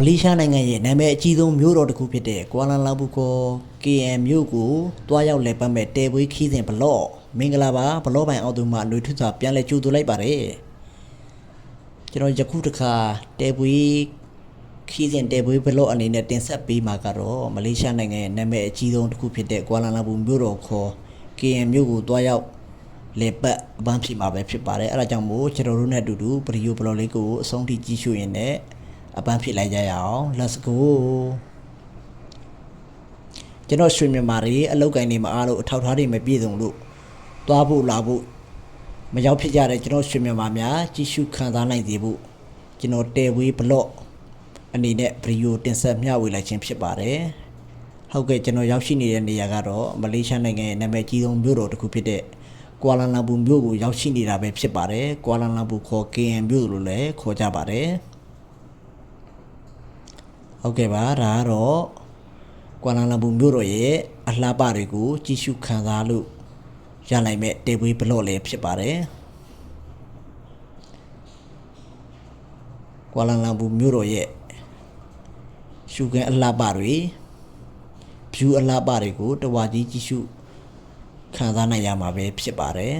မလေးရှားနိုင်ငံရဲ့နာမည်အကြီးဆုံးမြို့တော်တစ်ခုဖြစ်တဲ့ကွာလာလမ်ပူကော KM မြို့ကိုတွားရောက်လည်ပတ်မဲ့တဲပွေးခီးစဉ်ဘလော့မင်္ဂလာပါဘလော့ပိုင်အောက်သူမှຫນွေထွတ်စွာပြန်လဲကြိုဆိုလိုက်ပါတယ်ကျွန်တော်ယခုတစ်ခါတဲပွေးခီးစဉ်တဲပွေးဘလော့အနေနဲ့တင်ဆက်ပေးမှာကတော့မလေးရှားနိုင်ငံရဲ့နာမည်အကြီးဆုံးတစ်ခုဖြစ်တဲ့ကွာလာလမ်ပူမြို့တော်ခေါ် KM မြို့ကိုတွားရောက်လေပတ်အပန်းဖြစ်မှာပဲဖြစ်ပါတယ်အဲ့ဒါကြောင့်မို့ကျွန်တော်တို့နဲ့အတူတူပရိယိုဘလော့လေးကိုအဆုံးထိကြည့်ရှုရင်လည်း အပန်းဖြစ်လိုက်ကြရအောင် let's go ကျွန်တော်ရွှေမြန်မာတွေအလောက်ကိုင်းနေမအားလို့အထောက်အထားတွေမပြည့်စုံလို့သွားဖို့လာဖို့မရောက်ဖြစ်ကြတဲ့ကျွန်တော်ရွှေမြန်မာများကြည့်ရှုခံစားနိုင်စေဖို့ကျွန်တော်တဲဝေးဘလော့အနေနဲ့ဗီဒီယိုတင်ဆက်မျှဝေလိုက်ခြင်းဖြစ်ပါတယ်ဟုတ်ကဲ့ကျွန်တော်ရောက်ရှိနေတဲ့နေရာကတော့မလေးရှားနိုင်ငံရဲ့နာမည်ကြီးဆုံးမြို့တော်တစ်ခုဖြစ်တဲ့ကွာလာလမ်ပူမြို့ကိုရောက်ရှိနေတာပဲဖြစ်ပါတယ်ကွာလာလမ်ပူခေါ် KM မြို့လို့လည်းခေါ်ကြပါတယ် ဟုတ်ကဲ့ပါဒါကတော့ကွာလာလမ်ပူမြို့တော်ရဲ့အလှပတွေကိုကြည့်ရှုခံစားလို့ရနိုင်မဲ့တေပွေးဘလော့လည်းဖြစ်ပါတယ်ကွာလာလမ်ပူမြို့တော်ရဲ့ရှုခင်းအလှပတွေဖြူအလှပတွေကိုတဝါကြီးကြည့်ရှုခံစားနိုင်ရမှာပဲဖြစ်ပါတယ်